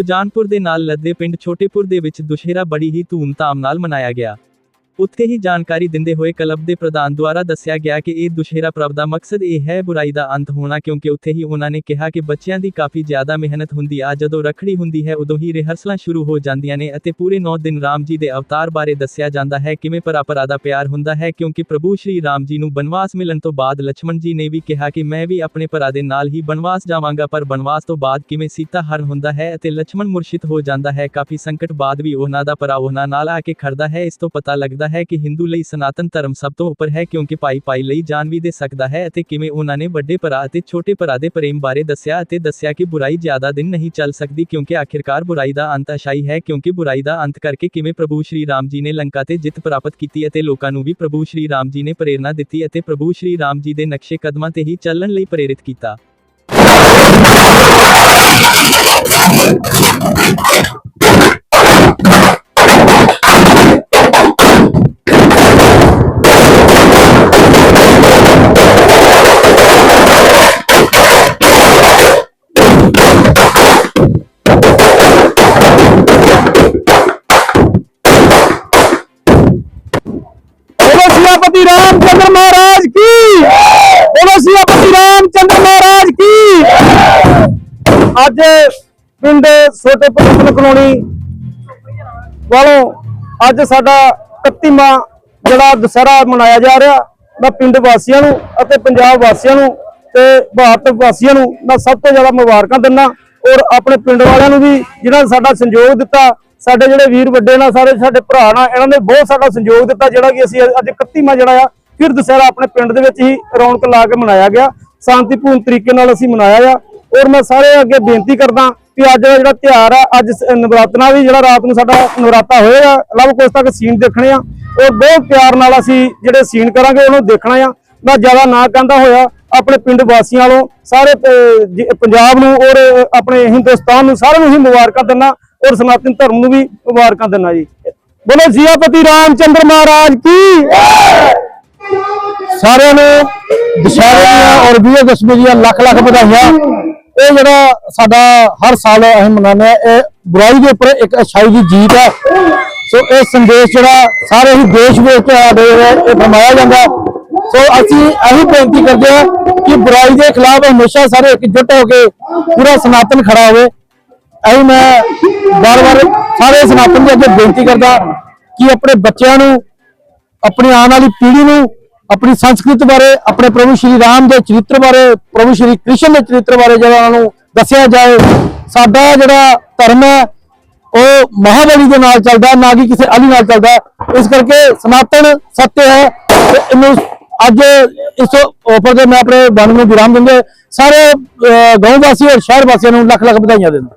ਸੁਜਾਨਪੁਰ ਦੇ ਨਾਲ ਲੱਦੇ ਪਿੰਡ ਛੋਟੇਪੁਰ ਦੇ ਵਿੱਚ ਦੁਸ਼ਹਿਰਾ ਬੜੀ ਹੀ ਧੂਮਧਾਮ ਨਾਲ ਮਨਾਇਆ ਗਿਆ। ਉੱਥੇ ਹੀ ਜਾਣਕਾਰੀ ਦਿੰਦੇ ਹੋਏ ਕਲੱਬ ਦੇ ਪ੍ਰਧਾਨ ਦੁਆਰਾ ਦੱਸਿਆ ਗਿਆ ਕਿ ਇਹ ਦੁਸ਼ਹਿਰਾ ਪ੍ਰਭ ਦਾ ਮਕਸਦ ਇਹ ਹੈ ਬੁਰਾਈ ਦਾ ਅੰਤ ਹੋਣਾ, ਕਿਉਂਕਿ ਉੱਥੇ ਹੀ ਉਹਨਾਂ ਨੇ ਕਿਹਾ ਕਿ ਬੱਚਿਆਂ ਦੀ ਕਾਫੀ ਜ਼ਿਆਦਾ ਮਿਹਨਤ ਹੁੰਦੀ ਆ, ਜਦੋਂ ਰਖੜੀ ਹੁੰਦੀ ਹੈ ਉਦੋਂ ਹੀ ਰਿਹਰਸਲਾਂ ਸ਼ੁਰੂ ਹੋ ਜਾਂਦੀਆਂ ਨੇ ਅਤੇ ਪੂਰੇ 9 ਦਿਨ ਰਾਮ ਜੀ ਦੇ ਅਵਤਾਰ ਬਾਰੇ ਦੱਸਿਆ ਜਾਂਦਾ ਹੈ ਕਿਵੇਂ ਪਰਾਪਰਾ ਦਾ ਪਿਆਰ ਹੁੰਦਾ ਹੈ, ਕਿਉਂਕਿ ਪ੍ਰਭੂ ਸ਼੍ਰੀ ਰਾਮ ਜੀ ਨੂੰ ਬਨਵਾਸ ਮਿਲਣ ਤੋਂ ਬਾਅਦ ਲక్ష్మణ ਜੀ ਨੇ ਵੀ ਕਿਹਾ ਕਿ ਮੈਂ ਵੀ ਆਪਣੇ ਭਰਾ ਦੇ ਨਾਲ ਹੀ ਬਨਵਾਸ ਜਾਵਾਂਗਾ, ਪਰ ਬਨਵਾਸ ਤੋਂ ਬਾਅਦ ਕਿਵੇਂ ਸੀਤਾ ਹਰਨ ਹੁੰਦਾ ਹੈ ਅਤੇ ਲక్ష్మణ ਮੁਰਸ਼ਿਦ ਹੋ ਜਾਂਦਾ ਹੈ, ਕਾਫੀ ਸੰਕਟ ਬਾਅਦ ਵੀ ਉਹਨਾਂ ਦਾ ਭਰਾ ਉਹਨਾਂ ਨਾਲ ਆ ਕੇ ਖੜਦਾ ਹੈ, ਇਸ ਤੋਂ ਪਤਾ ਲੱਗਦਾ ਹੈ ਕਿ ਹਿੰਦੂ ਲਈ ਸਨਾਤਨ ਧਰਮ ਸਭ ਤੋਂ ਉੱਪਰ ਹੈ ਕਿਉਂਕਿ ਭਾਈ ਭਾਈ ਲਈ ਜਾਨ ਵੀ ਦੇ ਸਕਦਾ ਹੈ ਅਤੇ ਕਿਵੇਂ ਉਹਨਾਂ ਨੇ ਵੱਡੇ ਭਰਾ ਅਤੇ ਛੋਟੇ ਭਰਾ ਦੇ ਪ੍ਰੇਮ ਬਾਰੇ ਦੱਸਿਆ ਅਤੇ ਦੱਸਿਆ ਕਿ ਬੁਰਾਈ ਜ਼ਿਆਦਾ ਦਿਨ ਨਹੀਂ ਚੱਲ ਸਕਦੀ ਕਿਉਂਕਿ ਆਖਿਰਕਾਰ ਬੁਰਾਈ ਦਾ ਅੰਤ ਅਸ਼ਾਈ ਹੈ ਕਿਉਂਕਿ ਬੁਰਾਈ ਦਾ ਅੰਤ ਕਰਕੇ ਕਿਵੇਂ ਪ੍ਰਭੂ ਸ਼੍ਰੀ ਰਾਮ ਜੀ ਨੇ ਲੰਕਾ ਤੇ ਜਿੱਤ ਪ੍ਰਾਪਤ ਕੀਤੀ ਅਤੇ ਲੋਕਾਂ ਨੂੰ ਵੀ ਪ੍ਰਭੂ ਸ਼੍ਰੀ ਰਾਮ ਜੀ ਨੇ ਪ੍ਰੇਰਣਾ ਦਿੱਤੀ ਅਤੇ ਪ੍ਰਭੂ ਸ਼੍ਰੀ ਰਾਮ ਜੀ ਦੇ ਨਕਸ਼ੇ ਕਦਮਾਂ ਤੇ ਹੀ ਚੱਲਣ ਲਈ ਪ੍ਰੇਰਿਤ ਕੀਤਾ। सियापति रामचंद्र महाराज की बोलो सियापति रामचंद्र महाराज की ਅੱਜ ਪਿੰਡ ਛੋਟੇ ਪੁਲਿਸ ਕਲੋਨੀ ਵਾਲੋਂ ਅੱਜ ਸਾਡਾ 31ਵਾਂ ਜਿਹੜਾ ਦੁਸਹਿਰਾ ਮਨਾਇਆ ਜਾ ਰਿਹਾ ਮੈਂ ਪਿੰਡ ਵਾਸੀਆਂ ਨੂੰ ਅਤੇ ਪੰਜਾਬ ਵਾਸੀਆਂ ਨੂੰ ਤੇ ਭਾਰਤ ਵਾਸੀਆਂ ਨੂੰ ਮੈਂ ਸਭ ਤੋਂ ਜ਼ਿਆਦਾ ਮੁਬਾਰਕਾਂ ਦਿੰਦਾ ਔਰ ਆਪਣੇ ਪਿੰਡ ਵਾਲਿਆਂ ਨੂੰ ਵੀ ਜਿਨ੍ਹਾਂ ਨੇ ਸਾਡਾ ਸਹਿਯੋਗ ਦਿੱਤਾ ਸਾਡੇ ਜਿਹੜੇ ਵੀਰ ਵੱਡੇ ਨਾਲ ਸਾਰੇ ਸਾਡੇ ਭਰਾ ਨਾਲ ਇਹਨਾਂ ਨੇ ਬਹੁਤ ਸਾਡਾ ਸਹਿਯੋਗ ਦਿੱਤਾ, ਜਿਹੜਾ ਕਿ ਅਸੀਂ ਅੱਜ 31ਵਾਂ ਜਿਹੜਾ ਆ, ਫਿਰ ਦੁਸਹਿਰਾ ਆਪਣੇ ਪਿੰਡ ਦੇ ਵਿੱਚ ਹੀ ਰੌਣਕ ਲਾ ਕੇ ਮਨਾਇਆ ਗਿਆ। ਸ਼ਾਂਤੀਪੂਰਨ ਤਰੀਕੇ ਨਾਲ ਅਸੀਂ ਮਨਾਇਆ ਆ। ਔਰ ਮੈਂ ਸਾਰੇ ਅੱਗੇ ਬੇਨਤੀ ਕਰਦਾ ਕਿ ਅੱਜ ਦਾ ਜਿਹੜਾ ਤਿਉਹਾਰ ਆ, ਅੱਜ ਸ- ਨਵਰਾਤਰਾ ਵੀ ਜਿਹੜਾ ਰਾਤ ਨੂੰ ਸਾਡਾ ਨਵਰਾਤਾ ਹੋਏਗਾ ਲਵ ਕੁਛ ਤੱਕ ਸੀਨ ਦੇਖਣੇ ਆ। ਔਰ ਬਹੁਤ ਪਿਆਰ ਨਾਲ ਅਸੀਂ ਜਿਹੜੇ ਸੀਨ ਕਰਾਂਗੇ, ਉਹਨੂੰ ਦੇਖਣਾ ਆ। ਮੈਂ ਜ਼ਿਆਦਾ ਨਾ ਕਹਿੰਦਾ ਹੋਇਆ ਆਪਣੇ ਪਿੰਡ ਵਾਸੀਆਂ ਵੱਲੋਂ ਸਾਰੇ ਪੰਜਾਬ ਨੂੰ ਔਰ ਆਪਣੇ ਹਿੰਦੁਸਤਾਨ ਨੂੰ ਸਾਰਿਆਂ ਨੂੰ ਹੀ ਮੁਬਾਰਕਾਂ ਦਿੰਦਾ ਔਰ ਸਨਾਤਨ ਧਰਮ ਨੂੰ ਵੀ ਮੁਬਾਰਕਾਂ ਦਿੰਦਾ ਜੀ। ਬੋਲੋ ਸਿਆਪਤੀ ਰਾਮਚੰਦਰ ਮਹਾਰਾਜ ਕੀ? ਸਾਰਿਆਂ ਨੂੰ ਦੁਸ਼ਹਿਰੇ ਦੀਆਂ ਔਰ ਵਿਜੇ ਦਸ਼ਮੀ ਦੀਆਂ ਲੱਖ ਲੱਖ ਵਧਾਈਆਂ। ਇਹ ਜਿਹੜਾ ਸਾਡਾ ਹਰ ਸਾਲ ਅਸੀਂ ਮਨਾਉਂਦੇ ਆ ਇਹ ਬੁਰਾਈ ਦੇ ਉੱਪਰ ਇੱਕ ਅਛਾਈ ਦੀ ਜੀਤ ਹੈ। ਸੋ ਇਹ ਸੰਦੇਸ਼ ਜਿਹੜਾ ਸਾਰੇ ਹੀ ਦੇਸ਼ ਵਿੱਚ ਸਾਡੇ ਇਹ ਫਰਮਾਇਆ ਜਾਂਦਾ। ਸੋ ਅਸੀਂ ਇਹੀ ਬੇਨਤੀ ਕਰਦੇ ਹਾਂ ਕਿ ਬੁਰਾਈ ਦੇ ਖਿਲਾਫ ਹਮੇਸ਼ਾ ਸਾਰੇ ਇਕਜੁੱਟ ਹੋ ਕੇ ਪੂਰਾ ਸਨਾਤਨ ਖੜਾ ਹੋਵੇ। ਅਸੀਂ ਮੈਂ ਬਾਰ-ਬਾਰ ਸਾਰੇ ਸਨਾਤਨ ਦੇ ਅੱਗੇ ਬੇਨਤੀ ਕਰਦਾ ਕਿ ਆਪਣੇ ਬੱਚਿਆਂ ਨੂੰ, ਆਪਣੀ ਆਉਣ ਵਾਲੀ ਪੀੜ੍ਹੀ ਨੂੰ, ਆਪਣੀ ਸੰਸਕ੍ਰਿਤ ਬਾਰੇ, ਆਪਣੇ ਪ੍ਰਭੂ ਸ਼੍ਰੀ ਰਾਮ ਦੇ ਚਰਿੱਤਰ ਬਾਰੇ, ਪ੍ਰਭੂ ਸ਼੍ਰੀ ਕ੍ਰਿਸ਼ਨ ਦੇ ਚਰਿੱਤਰ ਬਾਰੇ ਜਿਹੜਾ ਉਹਨਾਂ ਨੂੰ ਦੱਸਿਆ ਜਾਏ, ਸਾਡਾ ਜਿਹੜਾ ਧਰਮ ਹੈ, ਉਹ ਮਹਾਬਲੀ ਦੇ ਨਾਲ ਚੱਲਦਾ, ਨਾ ਕਿ ਕਿਸੇ ਅਲੀ ਨਾਲ ਚੱਲਦਾ। ਇਸ ਕਰਕੇ ਸਨਾਤਨ ਸੱਤਿਆ ਹੈ ਇਹਨੂੰ ਅੱਜ ਇਸ ਉੱਪਰ ਤੇ ਮੈਂ ਆਪਣੇ ਬੰਦ ਨੂੰ ਵਿਰਾਮ ਦਿੰਦੇ, ਸਾਰੇ ਗਾਉਂ ਗਾਂਵ ਵਾਸੀ ਔਰ ਸ਼ਹਿਰ ਵਾਸੀਆਂ ਨੂੰ ਲੱਖ ਲੱਖ ਵਧਾਈਆਂ ਦਿੰਦਾ।